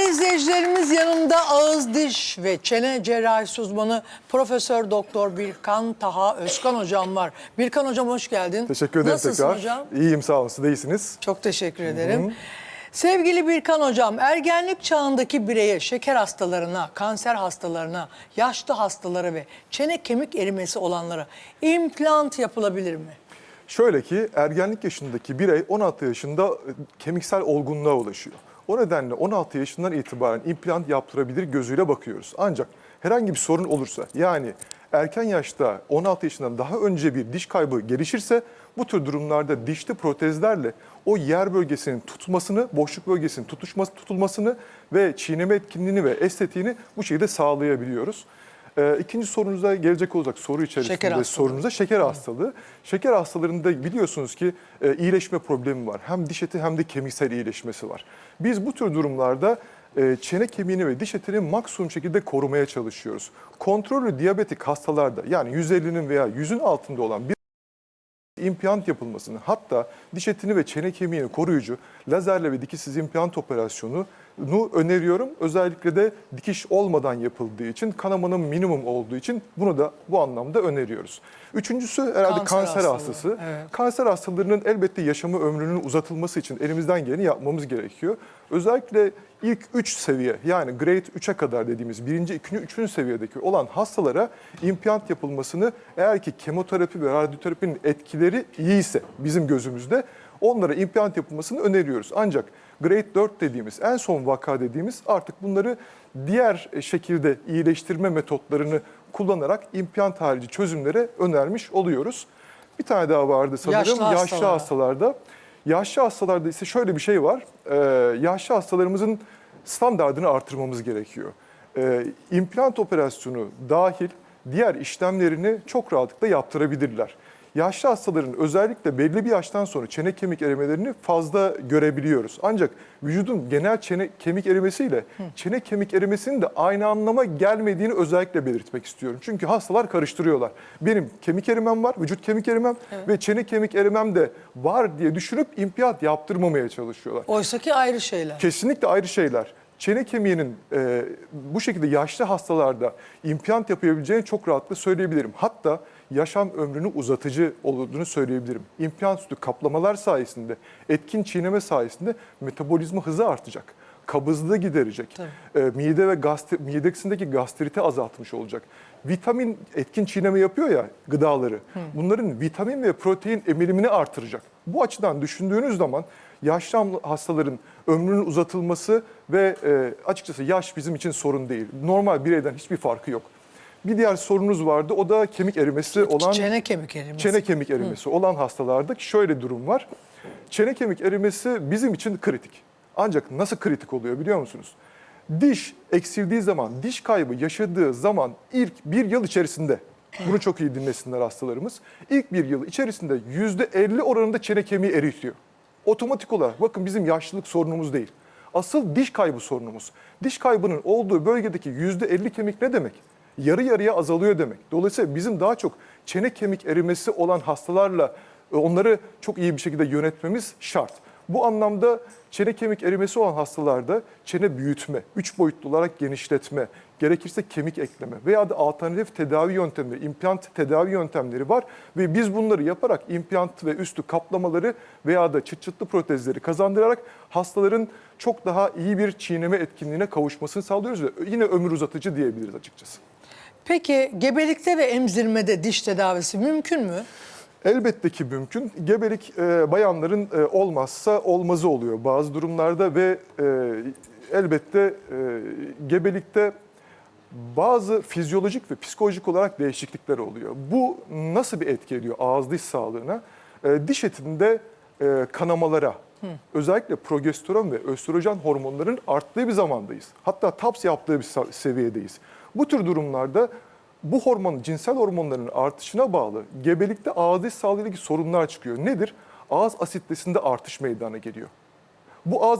Değerli izleyicilerimiz yanımda ağız, diş ve çene cerrahisi uzmanı Profesör Doktor Birkan Taha Özkan hocam var. Birkan hocam hoş geldin. Teşekkür ederim Nasılsın tekrar. hocam? İyiyim sağ olun. Siz de iyisiniz. Çok teşekkür ederim. Sevgili Birkan hocam, ergenlik çağındaki bireye, şeker hastalarına, kanser hastalarına, yaşlı hastalara ve çene kemik erimesi olanlara implant yapılabilir mi? Şöyle ki ergenlik yaşındaki birey 16 yaşında e, kemiksel olgunluğa ulaşıyor. O nedenle 16 yaşından itibaren implant yaptırabilir gözüyle bakıyoruz. Ancak herhangi bir sorun olursa yani erken yaşta 16 yaşından daha önce bir diş kaybı gelişirse bu tür durumlarda dişli protezlerle o yer bölgesinin tutmasını, boşluk bölgesinin tutuşması, tutulmasını ve çiğneme etkinliğini ve estetiğini bu şekilde sağlayabiliyoruz. Ee, ikinci sorunuza gelecek olacak soru içerisinde Şeker hastalığı. sorunuza şeker hastalığı. Şeker hastalarında biliyorsunuz ki e, iyileşme problemi var. Hem diş eti hem de kemiksel iyileşmesi var. Biz bu tür durumlarda e, çene kemiğini ve diş etini maksimum şekilde korumaya çalışıyoruz. Kontrollü diyabetik hastalarda yani 150'nin veya 100'ün altında olan bir implant yapılmasını hatta diş etini ve çene kemiğini koruyucu lazerle ve dikişsiz implant operasyonu öneriyorum. Özellikle de dikiş olmadan yapıldığı için kanamanın minimum olduğu için bunu da bu anlamda öneriyoruz. Üçüncüsü herhalde Kanser kanser, hastalığı, hastası. evet. Kanser hastalarının elbette yaşamı ömrünün uzatılması için elimizden geleni yapmamız gerekiyor. Özellikle ilk 3 seviye yani grade 3'e kadar dediğimiz birinci, ikinci, üçüncü seviyedeki olan hastalara implant yapılmasını eğer ki kemoterapi ve radyoterapinin etkileri iyiyse bizim gözümüzde onlara implant yapılmasını öneriyoruz. Ancak grade 4 dediğimiz en son vaka dediğimiz artık bunları diğer şekilde iyileştirme metotlarını kullanarak implant harici çözümlere önermiş oluyoruz. Bir tane daha vardı sanırım. Yaşlı Yaşlı, hastalara. hastalarda. Yaşlı hastalarda ise şöyle bir şey var. Ee, yaşlı hastalarımızın standartını artırmamız gerekiyor. Ee, implant operasyonu dahil diğer işlemlerini çok rahatlıkla yaptırabilirler. Yaşlı hastaların özellikle belli bir yaştan sonra çene kemik erimelerini fazla görebiliyoruz. Ancak vücudun genel çene kemik erimesiyle çene kemik erimesinin de aynı anlama gelmediğini özellikle belirtmek istiyorum. Çünkü hastalar karıştırıyorlar. Benim kemik erimem var, vücut kemik erimem ve çene kemik erimem de var diye düşünüp implant yaptırmamaya çalışıyorlar. Oysa ki ayrı şeyler. Kesinlikle ayrı şeyler. Çene kemiğinin e, bu şekilde yaşlı hastalarda implant yapabileceğini çok rahatlıkla söyleyebilirim. Hatta yaşam ömrünü uzatıcı olduğunu söyleyebilirim. İmplant üstü kaplamalar sayesinde, etkin çiğneme sayesinde metabolizma hızı artacak. Kabızlığı giderecek. E, mide ve gastri, midesindeki gastriti azaltmış olacak. Vitamin etkin çiğneme yapıyor ya gıdaları. Bunların vitamin ve protein emilimini artıracak. Bu açıdan düşündüğünüz zaman yaşlı hastaların ömrünün uzatılması ve e, açıkçası yaş bizim için sorun değil. Normal bireyden hiçbir farkı yok. Bir diğer sorunuz vardı. O da kemik erimesi olan Çene kemik erimesi. çene kemik erimesi olan hastalarda şöyle durum var. Çene kemik erimesi bizim için kritik. Ancak nasıl kritik oluyor biliyor musunuz? Diş eksildiği zaman, diş kaybı yaşadığı zaman ilk bir yıl içerisinde, bunu çok iyi dinlesinler hastalarımız, ilk bir yıl içerisinde yüzde 50 oranında çene kemiği eritiyor. Otomatik olarak bakın bizim yaşlılık sorunumuz değil. Asıl diş kaybı sorunumuz. Diş kaybının olduğu bölgedeki yüzde 50 kemik ne demek? Yarı yarıya azalıyor demek. Dolayısıyla bizim daha çok çene kemik erimesi olan hastalarla e, onları çok iyi bir şekilde yönetmemiz şart. Bu anlamda çene kemik erimesi olan hastalarda çene büyütme, üç boyutlu olarak genişletme, gerekirse kemik ekleme veya da alternatif tedavi yöntemleri, implant tedavi yöntemleri var ve biz bunları yaparak implant ve üstü kaplamaları veya da çıt çıtlı protezleri kazandırarak hastaların çok daha iyi bir çiğneme etkinliğine kavuşmasını sağlıyoruz ve yine ömür uzatıcı diyebiliriz açıkçası. Peki gebelikte ve emzirmede diş tedavisi mümkün mü? Elbette ki mümkün. Gebelik e, bayanların e, olmazsa olmazı oluyor bazı durumlarda ve e, elbette e, gebelikte bazı fizyolojik ve psikolojik olarak değişiklikler oluyor. Bu nasıl bir etki ediyor ağız diş sağlığına? E, diş etinde e, kanamalara, özellikle progesteron ve östrojen hormonların arttığı bir zamandayız. Hatta TAPS yaptığı bir seviyedeyiz. Bu tür durumlarda bu hormon, cinsel hormonların artışına bağlı gebelikte ağız sağlığıyla ilgili sorunlar çıkıyor. Nedir? Ağız asitesinde artış meydana geliyor. Bu ağız